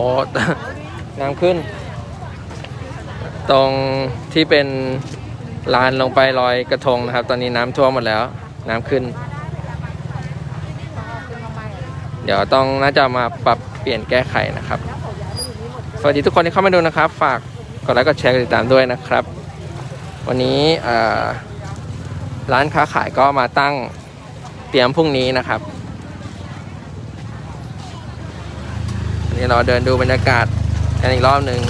อ น้ำขึ้น ตรงที่เป็นลานลงไปลอยกระทงนะครับ ตอนนี้น้ำท่วมหมดแล้ว น้ำขึ้น เดี๋ยวต้องน่าจะมาปรับเปลี่ยนแก้ไขนะครับ สวัสดีทุกคนที่เข้ามาดูนะครับ ฝากกดไลค์กดแชร์กดติดตามด้วยนะครับ วันนี้ร้านค้าขายก็มาตั้งเตรียมพรุ่งนี้นะครับ นี่เราเดินดูบรรยากาศกันอีกรอบหนึ่ง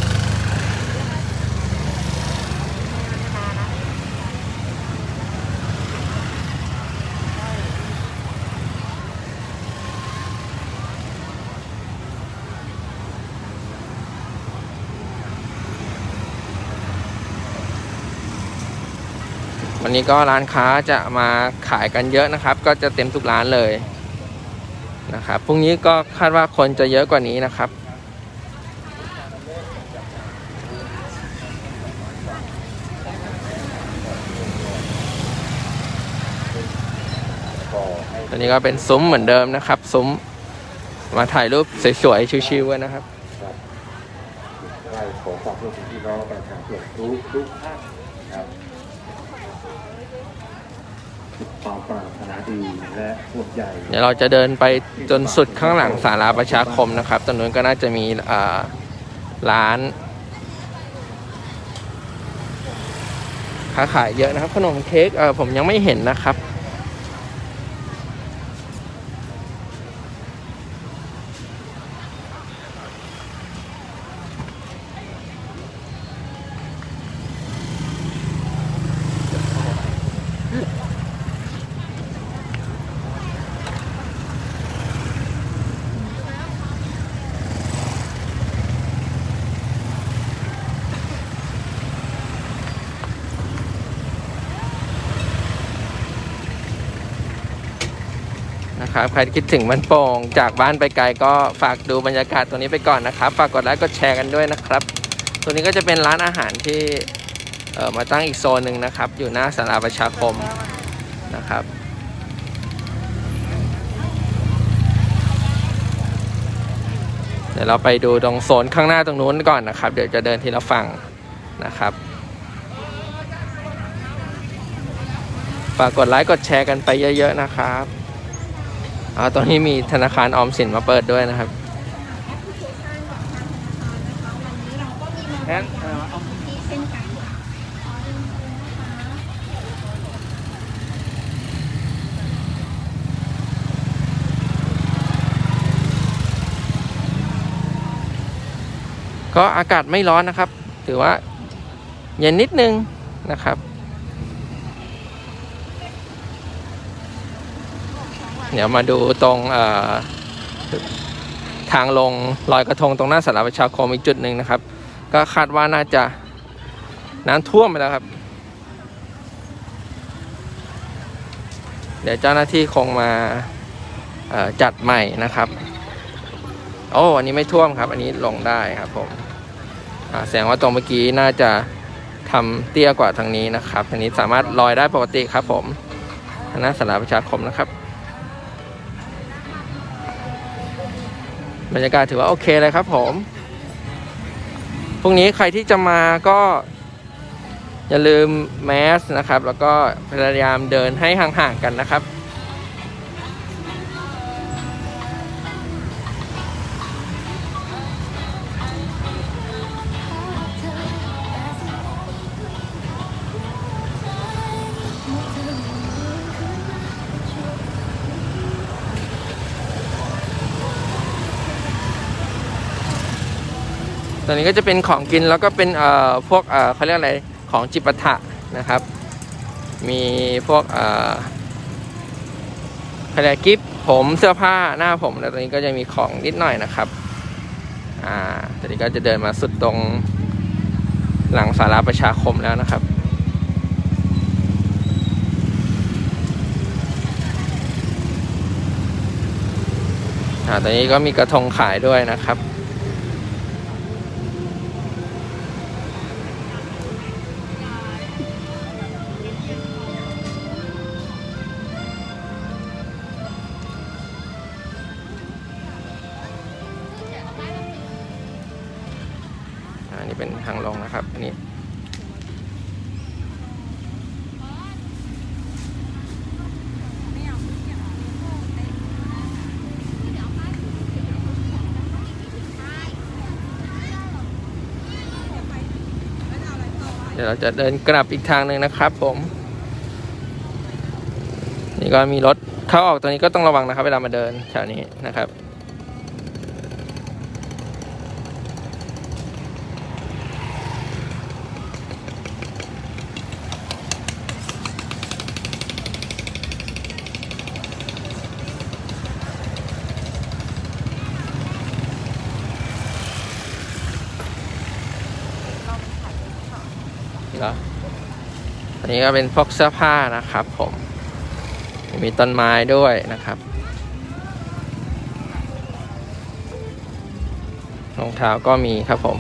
วันนี้ก็ร้านค้าจะมาขายกันเยอะนะครับ ก็จะเต็มทุกร้านเลย นะครับพรุ่งนี้ก็คาดว่าคนจะเยอะกว่านี้นะครับ ตอนนี้ก็เป็นซุ้มเหมือนเดิมนะครับ ซุ้มมาถ่ายรูปสวยๆ ชิวๆกันนะครับได้ขอฝากเพื่อนพี่น้องประชาชนทุกทุกท่านครับ ความปรารถนาดีและห่วงใยเดี๋ยวเราจะเดินไปจนสุดข้างหลังศาลาประชาคมนะครับตรงนู้นก็น่าจะมีร้านค้าขายเยอะนะครับ ขนมเค้กเออผมยังไม่เห็นนะครับ นะครับ ใครคิดถึงมันโป่งจากบ้านไปไกลก็ฝากดูบรรยากาศตรงนี้ไปก่อนนะครับ ฝากกดไลค์กดแชร์กันด้วยนะครับ ตัวนี้ก็จะเป็นร้านอาหารที่เอ่อมาตั้งอีกโซนหนึ่งนะครับ อยู่หน้าสาราประชาคมนะครับเดี๋ยวเราไปดูตรงโซนข้างหน้าตรงนู้นก่อนนะครับ เดี๋ยวจะเดินทีละฝั่งนะครับ ฝากกดไลค์กดแชร์กันไปเยอะ ๆ นะครับ อ่าตอนนี้มีธนาคารออมสินมาเปิดด้วยนะครับแทนเอ่อเอาเช่นกันค่ะก็อากาศไม่ร้อนนะครับ ถือว่าเย็นนิดนึงนะครับ เดี๋ยวมาดูตรงทางลงลอยกระทงตรงหน้าสาราประชาคมอีกจุดหนึ่งนะครับ ก็คาดว่าน่าจะน้ำท่วมไปแล้วครับ เดี๋ยวเจ้าหน้าที่คงมาจัดใหม่นะครับโอ้อันนี้ไม่ท่วมครับ อันนี้ลงได้ครับผมแสดงว่าตรงเมื่อกี้น่าจะทำเตี้ยกว่าทางนี้นะครับทางนี้สามารถลอยได้ปกติครับผมทางหน้าสาราประชาคมนะครับ บรรยากาศถือว่าโอเคเลยครับผมพรุ่งนี้ใครที่จะมาก็ อย่าลืมแมสนะครับ แล้วก็พยายามเดินให้ห่างๆกันนะครับ ตอนนี้ก็จะเป็นของกินแล้วก็เป็นเอ่อพวกเอ่อเขาเรียกอะไรของจิปาถะนะครับ มีพวกเอ่ออะไรกิฟผมเสื้อผ้าหน้าผมแล้วตอนนี้ก็จะมีของนิดหน่อยนะครับอ่าตอนนี้ก็จะเดินมาสุดตรงหลังสาราประชาคมแล้วนะครับอ่าตอนนี้ก็มีกระทงขายด้วยนะครับ เดี๋ยวเราจะเดินกลับอีกทางหนึ่งนะครับ ผม นี่ก็มีรถเข้าออกตรงนี้ก็ต้องระวังนะครับ เวลามาเดินแถวนี้นะครับ อันนี้ก็เป็นพวกเสื้อผ้านะครับผม มีต้นไม้ด้วยนะครับรองเท้าก็มีครับผม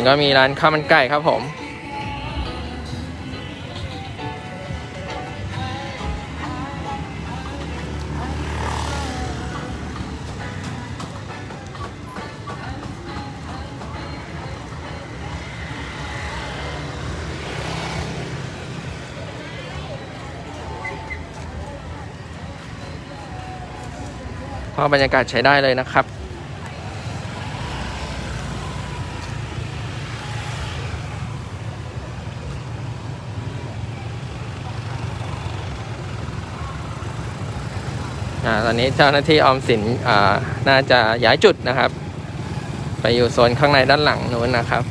นี่ก็มีร้านข้าวมันไก่ครับผมพราะบรรยากาศใช้ได้เลยนะครับ อ่าตอนนี้เจ้าหน้าที่ออมสินอ่าน่าจะย้ายจุดนะครับ ไปอยู่โซนข้างในด้านหลังนู้นนะครับ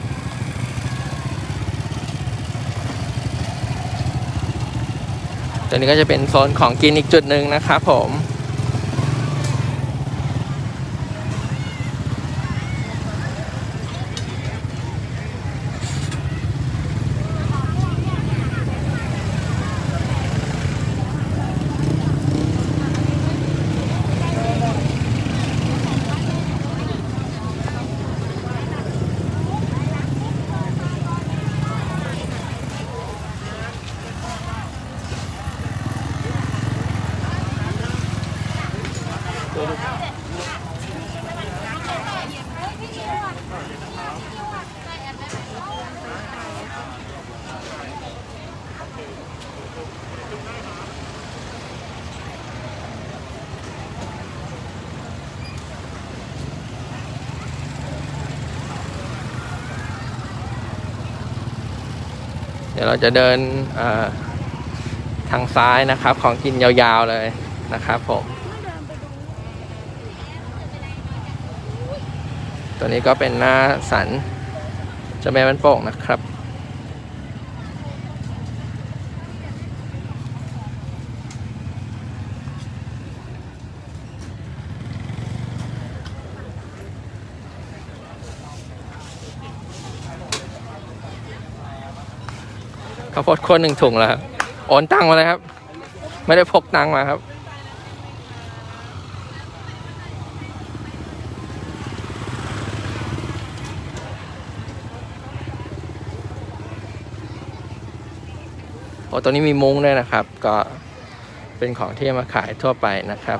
ตัวนี้ก็จะเป็นโซนของกินอีกจุดหนึ่งนะครับผม ดี๋ยวเราจะเดินทางซ้ายนะครับ ของกินยาวๆเลยนะครับผม ตัวนี้ก็เป็นหน้าสันจะแม่มันโป่งนะครับ ข้าวโพดคั่วหนึ่งถุงแล้วครับโอนตังมาเลยครับ ไม่ได้พกตังมาครับโอ้ตัวนี้มีมุ้งด้วยนะครับ ก็เป็นของที่มาขายทั่วไปนะครับ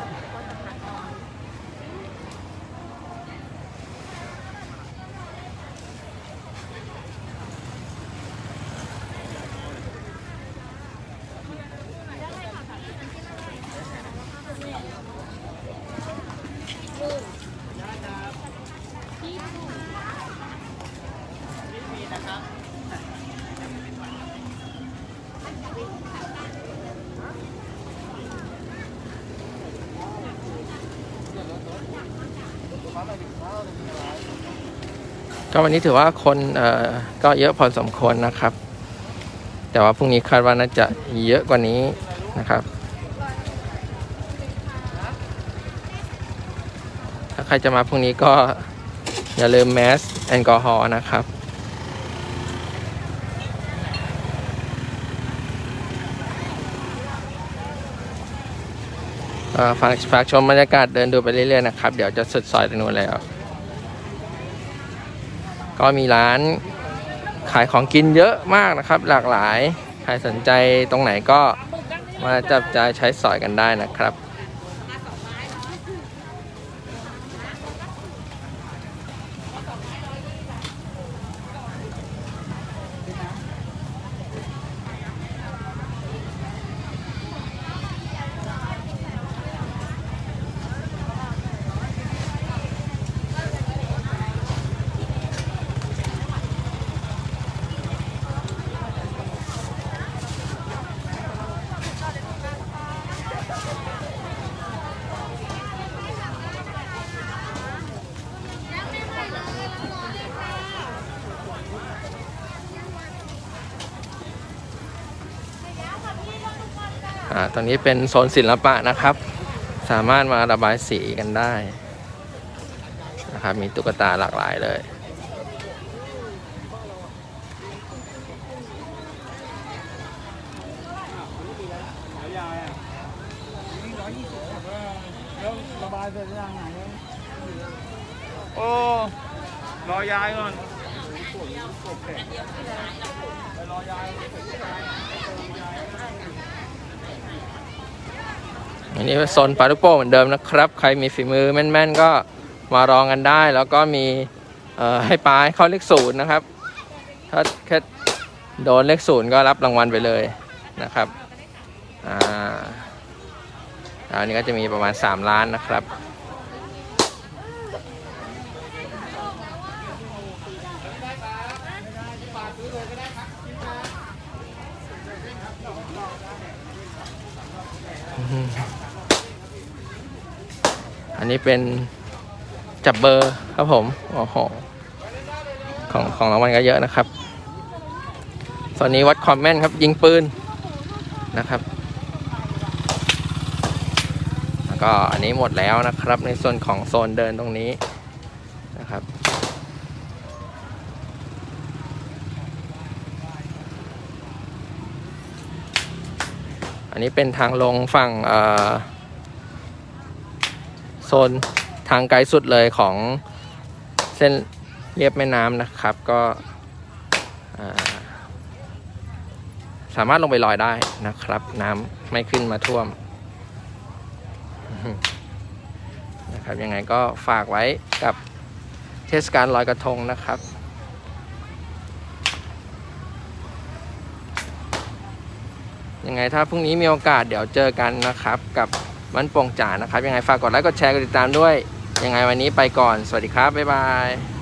ก็วันนี้ถือว่าคนเอ่อก็เยอะพอสมควรนะครับ แต่ว่าพรุ่งนี้คาดว่าน่าจะเยอะกว่านี้นะครับ ถ้าใครจะมาพรุ่งนี้ก็อย่าลืมแมสแอลกอฮอล์นะครับฝากฝากชมบรรยากาศเดินดูไปเรื่อยๆนะครับ เดี๋ยวจะสุดซอยตรงนู้นแล้ว ก็มีร้านขายของกินเยอะมากนะครับ หลากหลาย ใครสนใจตรงไหนก็มาจับจ่ายใช้สอยกันได้นะครับ ตรงนี้เป็นโซนศิลปะนะครับ สามารถมาระบายสีกันได้นะครับ มีตุ๊กตาหลากหลายเลยระบายเสร็จยังไงโอ้ รอยาย อันนี้เป็นโซนปลาลูกโป่งเหมือนเดิมนะครับ ใครมีฝีมือแม่นๆ ก็มาลองกันได้ แล้วก็มีให้ปลาให้เข้าเลขศูนย์นะครับ ถ้าแค่โดนเลขศูนย์ก็รับรางวัลไปเลยนะครับอ่าอันนี้ก็จะมีประมาณ 3 ล้านนะครับ นี้เป็นจับเบอร์ครับผมโอ้โหของของรางวัลก็เยอะนะครับส่วนนี้วัดความแม่นครับยิงปืนนะครับแล้วก็อันนี้หมดแล้วนะครับในส่วนของโซนเดินตรงนี้นะครับอันนี้เป็นทางลงฝั่งเอ่อ โซนทางไกลสุดเลยของเส้นเรียบแม่น้ำนะครับ ก็สามารถลงไปลอยได้นะครับ น้ำไม่ขึ้นมาท่วมนะครับยังไงก็ฝากไว้กับเทศกาลลอยกระทงนะครับ ยังไงถ้าพรุ่งนี้มีโอกาสเดี๋ยวเจอกันนะครับกับ มันโป่งจ่านะครับ ยังไงฝากกดไลค์กดแชร์กดติดตามด้วย ยังไงวันนี้ไปก่อน สวัสดีครับ บ๊ายบาย